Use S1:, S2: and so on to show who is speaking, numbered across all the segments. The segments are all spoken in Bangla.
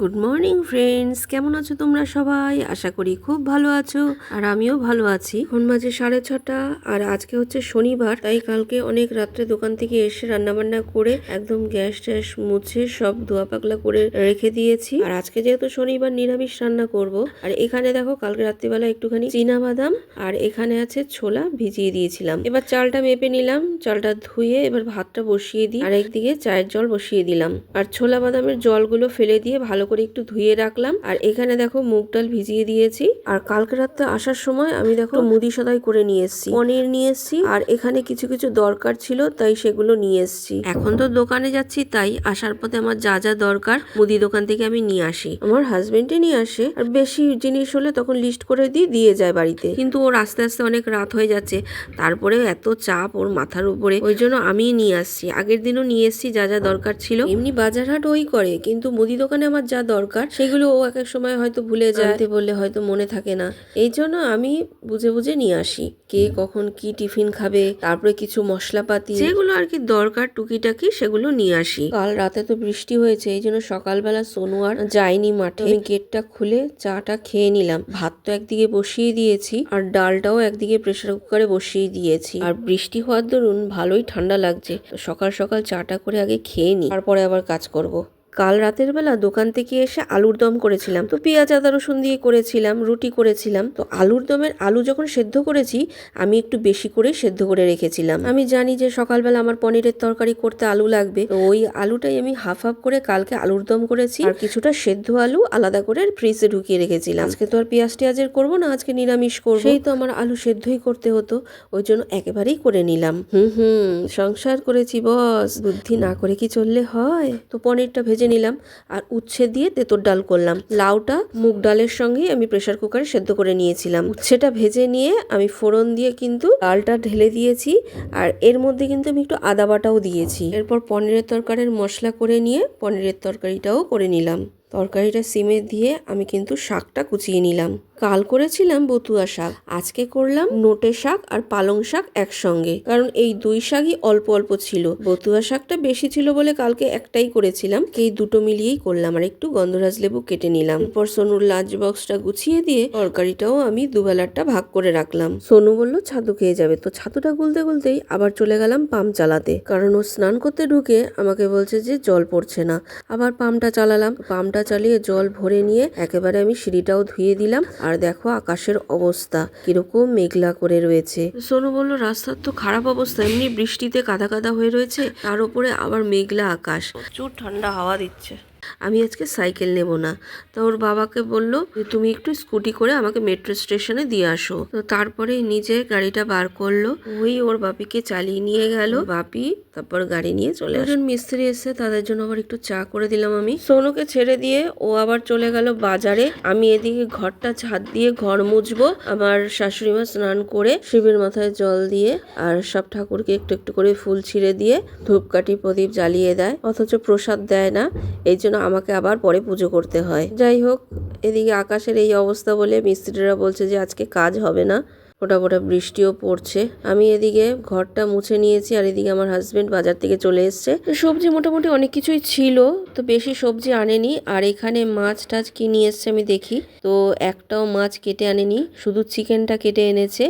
S1: গুড মর্নিং ফ্রেন্ডস কেমন আছো তোমরা সবাই? আশা করি খুব ভালো আছো। আর আমিও ভালো আছি। এখন মাঝে সাড়ে ছটা, আর আজকে হচ্ছে শনিবার, তাই কালকে অনেক রাত্রে দোকান থেকে এসে রান্না বান্না করে একদম গ্যাস ট্যাস মুছে সব ধোয়া পাকলা করে রেখে দিয়েছি। আর আজকে যেহেতু শনিবার, নিরামিষ রান্না করব। আর এখানে দেখো, কালকে রাত্রিবেলা একটুখানি চীনা বাদাম আর এখানে আছে ছোলা ভিজিয়ে দিয়েছিলাম। এবার চালটা মেপে নিলাম, চালটা ধুয়ে এবার ভাতটা বসিয়ে দিই। আর একদিকে চায়ের জল বসিয়ে দিলাম। আর ছোলা বাদামের জলগুলো ফেলে দিয়ে ভালো করে একটু ধুয়ে রাখলাম। আর এখানে দেখো মুগ ডাল ভিজিয়ে দিয়েছি। আর কালকে রাত্রে আসার সময় আমি দেখো মুদি সদাই করে নিয়ে এসেছি। পনির নিয়ে এসেছি। আর এখানে কিছু কিছু দরকার ছিল, তাই সেগুলো নিয়ে এসেছি। এখন তো দোকানে যাচ্ছি, তাই আসার পথে আমার যা যা দরকার মুদি দোকান থেকে আমি নিয়ে আসি। আমার হাজবেন্ডে নিয়ে আসে। আর বেশি জিনিস হলে তখন লিস্ট করে দিয়ে দিয়ে যায় বাড়িতে। কিন্তু ওর আস্তে আস্তে অনেক রাত হয়ে যাচ্ছে। তারপরে এত চাপ ওর মাথার উপরে। ওই জন্য আমি নিয়ে আসছি। আগের দিনও নিয়ে এসছি, যা যা দরকার ছিল। এমনি বাজার হাট ওই করে। কিন্তু মুদি দোকানে আমার যা দরকার সেগুলো ও এক এক সময় হয়তো ভুলে যায়। বললে হয়তো মনে থাকে না। এই জন্য আমি বুঝে বুঝে নিয়ে আসি কে কখন কি টিফিন খাবে তারপরে কিছু মশলাপাতি। যেগুলো আর কি দরকার টুকিটাকি সেগুলো নিয়ে আসি। কাল রাতে তো বৃষ্টি হয়েছে এই জন্য সকালবেলা সোনু আর যায়নি মাঠে। আমি গেটটা খুলে চাটা খেয়ে নিলাম। ভাত তো একদিকে বসিয়ে দিয়েছি আর ডালটাও একদিকে প্রেসার কুকারে বসিয়ে দিয়েছি। আর বৃষ্টি হওয়ার দরুন ভালোই ঠান্ডা লাগছে। সকাল সকাল চাটা করে আগে খেয়ে নি তারপরে আবার কাজ করব। কাল রাতের বেলা দোকান থেকে এসে আলুর দম করেছিলাম। তো পেঁয়াজ, আদা, রসুন দিয়ে করেছিলাম, রুটি করেছিলাম। তো আলুর দমের আলু যখন সেদ্ধ করেছি, আমি একটু বেশি করে সেদ্ধ করে রেখেছিলাম। আমি জানি যে সকালবেলা আমার পনিরের তরকারি করতে আলু লাগবে। তো ওই আলুটাই আমি হাফ হাফ করে কালকে আলুর দম করেছি। আর কিছুটা সেদ্ধ আলু আলাদা করে ফ্রিজে ঢুকিয়ে রেখেছিলাম। আজকে তো আর পেঁয়াজ টিয়াজের করব না, আজকে নিরামিষ করব। সেই তো আমার আলু সেদ্ধই করতে হতো, ওই জন্য একেবারেই করে নিলাম। হুম হুম, সংসার করেছি বস। বুদ্ধি না করে কি চললে হয়? তো পনিরটা ভেজে নিলাম আর উচ্ছে দিয়ে তেঁতর ডাল করলাম। লাউটা মুগ ডালের সঙ্গেই আমি প্রেশার কুকারে সেদ্ধ করে নিয়েছিলাম। উচ্ছেটা ভেজে নিয়ে আমি ফোড়ন দিয়ে কিন্তু ডালটা ঢেলে দিয়েছি আর এর মধ্যে কিন্তু আমি একটু আদা বাটাও দিয়েছি। এরপর পনিরের তরকারির মশলা করে নিয়ে পনিরের তরকারিটাও করে নিলাম। তরকারিটা সিমে দিয়ে আমি কিন্তু শাকটা কুচিয়ে নিলাম। কাল করেছিলাম বতুয়া শাক। আজকে করলাম নোটে শাক আর পালং শাক একসঙ্গে। কারণ এই দুই শাকই অল্প অল্প ছিল। বতুয়া শাকটা বেশি ছিল বলে কালকে একটাই করেছিলাম। এই দুটো মিলিয়েই করলাম আর একটু গন্ধরাজ লেবু কেটে নিলাম। এরপর সোনুর লাঞ্চ বক্সটা গুছিয়ে দিয়ে তরকারিটাও আমি দুবেলারটা ভাগ করে রাখলাম। সোনু বলল, ছাতু খেয়ে যাবে। তো ছাতুটা গুলতে গুলতেই আবার চলে গেলাম পাম্প চালাতে। কারণ ও স্নান করতে ঢুকে আমাকে বলছে যে জল পড়ছে না। আবার পাম্পটা চালালাম। পাম্পটা চালিয়ে জল ভরে নিয়ে একেবারে আমি সিঁড়িটাও ধুয়ে দিলাম আর দেখো আকাশের অবস্থা। কীরকম মেঘলা করে রয়েছে। সোনু বলল রাস্তার তো খারাপ অবস্থা এমনি বৃষ্টিতে কাদা কাদা হয়ে রয়েছে তার উপরে আবার মেঘলা আকাশ। প্রচুর ঠান্ডা হাওয়া দিচ্ছে। আমি আজকে সাইকেল নেব না। তো ওর বাবাকে বলল যে, তুমি একটু স্কুটি করে আমাকে মেট্রো স্টেশনে দিয়ে আসো। তো তারপরে নিজে গাড়িটা বার করল। ওই ওর বাপিকে চালিয়ে নিয়ে গেল। বাপি তারপর গাড়ি নিয়ে চলে একজন মিস্ত্রি এসে তাদের জন্য আবার একটু চা করে দিলাম আমি। সোনুকে ছেড়ে দিয়ে ও আবার চলে গেল বাজারে। আমি এদিকে ঘরটা ছাদ দিয়ে ঘর মুছবো। আমার শাশুড়ি মা স্নান করে শিবের মাথায় জল দিয়ে আর সব ঠাকুরকে একটু একটু করে ফুল ছিঁড়ে দিয়ে ধূপকাঠি প্রদীপ জ্বালিয়ে দেয়। অথচ প্রসাদ দেয় না। এই জন্য আমাকে আবার পরে পুজো করতে হয়। যাই হোক, এদিকে আকাশের এই অবস্থা বলে মিস্ত্রিরা বলছে যে আজকে কাজ হবে না। ফোটা ফোটা বৃষ্টিও পড়ছে। আমি এদিকে ঘরটা মুছে নিয়েছি আর এদিকে আমার হাজবেন্ড বাজার থেকে চলে এসছে। সবজি মোটামুটি অনেক কিছুই ছিল, তো বেশি সবজি আনেনি। আর এখানে মাছ টাছ কি নিয়ে এসছে আমি দেখি। তো একটাও মাছ কেটে আনেনি, শুধু চিকেনটা কেটে এনেছে।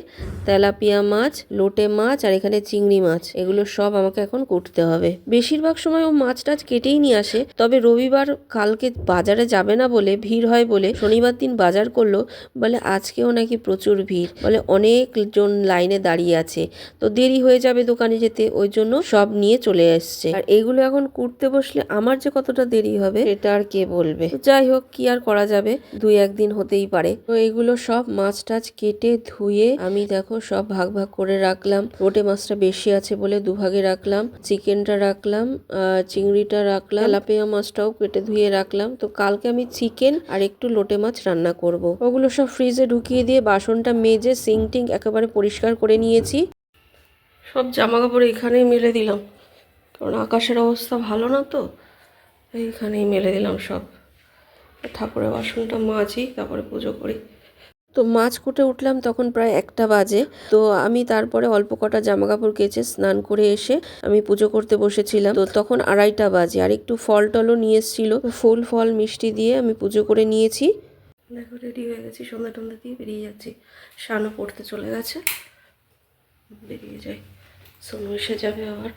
S1: তেলাপিয়া মাছ, লোটে মাছ আর এখানে চিংড়ি মাছ, এগুলো সব আমাকে এখন করতে হবে। বেশিরভাগ সময় ও মাছ টাছ কেটেই নিয়ে আসে, তবে রবিবার কালকে বাজারে যাবে না বলে, ভিড় হয় বলে শনিবার দিন বাজার করল। বলে আজকেও নাকি প্রচুর ভিড়। বলে অনেকজন লাইনে দাঁড়িয়ে আছে। তো দেরি হয়ে যাবে দোকানে যেতে, ওই জন্য সব নিয়ে চলে এসছে। আর এগুলো এখন কুটতে বসলে আমার যে কতটা দেরি হবে এটা আর কে বলবে? যাই হোক, কি আর করা যাবে? দুই একদিন হতেই পারে। তো এগুলো সব মাছ টাছ কেটে ধুয়ে আমি দেখো সব ভাগ ভাগ করে রাখলাম। রোটে মাছটা বেশি আছে বলে দুভাগে রাখলাম। চিকেনটা রাখলাম চিংড়িটা রাখলাম। লাপেয়া মাছটাও কেটে ধুয়ে রাখলাম। তো কালকে আমি চিকেন আর একটু লোটে মাছ রান্না করব। ওগুলো সব ফ্রিজে ঢুকিয়ে দিয়ে বাসনটা মেজে সিং টিং একেবারে পরিষ্কার করে নিয়েছি। সব জামা কাপড় এখানেই মেলে দিলাম। কারণ আকাশের অবস্থা ভালো না তো, এইখানেই মেলে দিলাম সব। ঠাকুরের বাসনটা মাজি, তারপরে পুজো করি। তো মাছ কুটে উঠলাম তখন প্রায় একটা বাজে। তো আমি তারপরে অল্প কটা জামা কাপড় কেচে স্নান করে এসে আমি পুজো করতে বসেছিলাম। তো তখন আড়াইটা বাজে, আর একটু ফল টলও নিয়ে এসেছিল। ফুল, ফল, মিষ্টি দিয়ে আমি পুজো করে নিয়েছি। দেখো রেডি হয়ে গেছি, সন্ধ্যা টন্ধা দিয়ে বেরিয়ে যাচ্ছি। শানও পড়তে চলে গেছে। বেরিয়ে যাই। সোনু এসে যাবে আবার।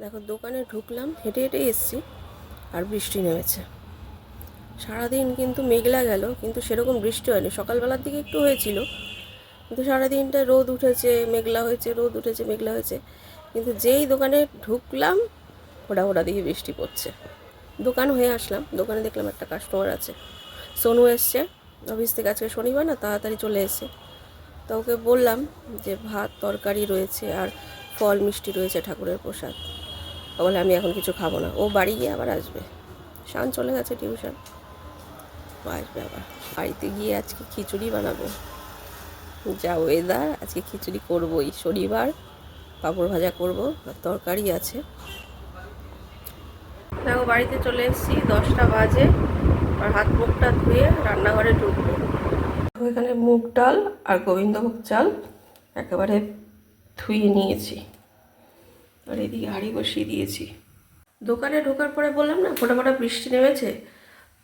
S1: দেখো, দোকানে ঢুকলাম, হেঁটে হেঁটে এসছি আর বৃষ্টি নেমেছে। সারাদিন কিন্তু মেঘলা গেল, কিন্তু সেরকম বৃষ্টি হয়নি। সকালবেলার দিকে একটু হয়েছিল, কিন্তু সারাদিনটা রোদ উঠেছে, মেঘলা হয়েছে, রোদ উঠেছে, মেঘলা হয়েছে। কিন্তু যেই দোকানে ঢুকলাম, ওটা ওটা দিকে বৃষ্টি পড়ছে। দোকান হয়ে আসলাম, দোকানে দেখলাম একটা কাস্টমার আছে। সোনু এসছে। অফিস থেকে আজকে শনিবার না, তাড়াতাড়ি চলে এসছে। তো ওকে বললাম যে, ভাত, তরকারি রয়েছে আর ফল, মিষ্টি রয়েছে ঠাকুরের প্রসাদ। বলে, আমি এখন কিছু খাব না। ও বাড়ি গিয়ে আবার আসবে। শান চলে গেছে টিউশন। আসবে আবার। বাড়িতে গিয়ে আজকে খিচুড়ি বানাবো। যা ওয়েদার আজকে খিচুড়ি করবোই। শনিবার পাঁপড় ভাজা করব, আর তরকারি আছে। দেখো, বাড়িতে চলে এসেছি। দশটা বাজে। আর হাত মুখটা ধুয়ে রান্নাঘরে ঢুকবো। এখানে মুগ ডাল আর গোবিন্দভোগ চাল একেবারে ধুয়ে নিয়েছি। আর এদিকে হাঁড়ি বসিয়ে দিয়েছি। দোকানে ঢোকার পরে বললাম না ফোটা ফোটা বৃষ্টি নেমেছে,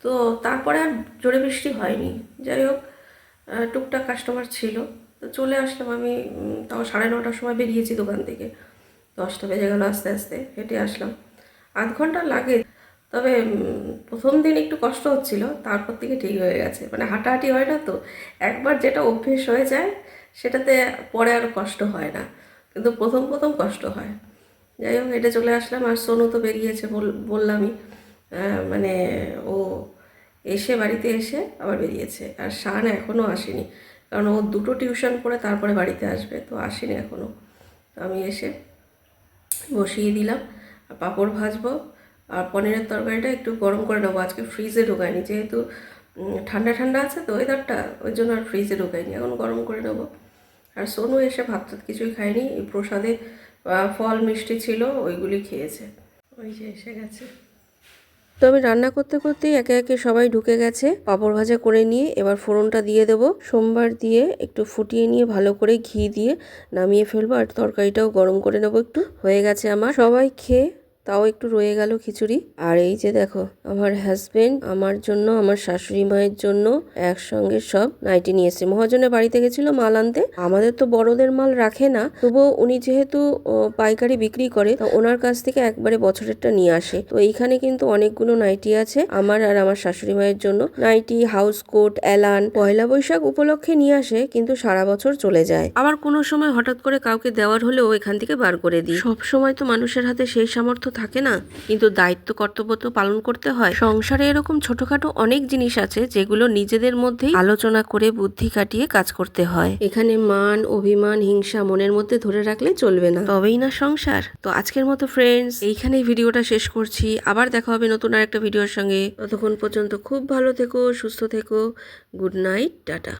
S1: তো তারপরে আর জোরে বৃষ্টি হয়নি। যাই হোক টুকটাক কাস্টমার ছিল, তো চলে আসলাম আমি তাও সাড়ে নটার সময় বেরিয়েছি দোকান থেকে। দশটা বেজে গেল আস্তে আস্তে, হেঁটে আসলাম। আধ ঘণ্টা লাগে তবে প্রথম দিন একটু কষ্ট হচ্ছিল, তারপর থেকে ঠিক হয়ে গেছে। মানে হাঁটাহাঁটি হয় না তো, একবার যেটা অভ্যেস হয়ে যায়, সেটাতে পরে আর কষ্ট হয় না। কিন্তু প্রথম প্রথম কষ্ট হয়। যাই হোক, হেঁটে চলে আসলাম আর সোনু তো বেরিয়েছে বল- বললামই। মানে ও এসে, বাড়িতে এসে আবার বেরিয়েছে। আর শান এখনও আসেনি। কারণ ও দুটো টিউশন পড়ে, তারপরে বাড়িতে আসবে। তো আসেনি এখনও তো আমি এসে বসিয়ে দিলাম। পাঁপড় ভাজবো। আর পনিরের তরকারিটা একটু গরম করে নেব। আজকে ফ্রিজে ঢোকায়নি, যেহেতু ঠান্ডা ঠান্ডা আছে তো ওয়েদারটা, ওই জন্য আর ফ্রিজে ঢোকায়নি, এখন গরম করে নেব। আর সোনু এসে ভাত টাত কিছুই খায়নি, এই প্রসাদে ফল, মিষ্টি ছিল, ওইগুলি খেয়েছে। ওই যে এসে গেছে। তো আমি রান্না করতে করতেই একে একে সবাই ঢুকে গেছে, পাঁপড় ভাজা করে নিয়ে, এবার ফোড়নটা দিয়ে দেবো। সোমবার দিয়ে একটু ফুটিয়ে নিয়ে ভালো করে ঘি দিয়ে নামিয়ে ফেলব, আর তরকারিটাও গরম করে নেব একটু। হয়ে গেছে আমার। সবাই খেয়ে তাও একটু রয়ে গেল খিচুড়ি। আর এই যে দেখো আমার হাজবেন্ড আমার জন্য আমার শাশুড়ি মায়ের জন্য একসঙ্গে সব নাইটি নিয়ে এসেছে। মহাজনের বাড়িতে গেছিল মাল আনতে। আমাদের তো বড়দের মাল রাখে না। তবুও উনি যেহেতু পাইকারি বিক্রি করে তো ওনার কাছ থেকে একবারে বছরেরটা নিয়ে আসে। তো এইখানে কিন্তু অনেকগুলো নাইটি আছে আমার আর আমার শাশুড়ি মায়ের জন্য। নাইটি হাউস কোট অ্যালান পয়লা বৈশাখ উপলক্ষে নিয়ে আসে কিন্তু সারা বছর চলে যায়। আবার কোনো সময় হঠাৎ করে কাউকে দেওয়ার হলেও এখান থেকে বার করে দিই। সব সময় তো মানুষের হাতে সেই সামর্থ্য থাকে না, কিন্তু দায়িত্ব কর্তব্য তো পালন করতে হয়। সংসারে এরকম ছোটখাটো অনেক জিনিস আছে যেগুলো নিজেদের মধ্যেই আলোচনা করে বুদ্ধি কাটিয়ে কাজ করতে হয়। এখানে মান, অভিমান, হিংসা মনের মধ্যে ধরে রাখলে চলবে না। তবেই না সংসার। তো আজকের মতো ফ্রেন্ডস এইখানেই ভিডিওটা শেষ করছি। আবার দেখা হবে নতুন আর একটা ভিডিওর সঙ্গে। ততক্ষণ পর্যন্ত খুব ভালো থেকো, সুস্থ থেকো। Good night, ta-ta.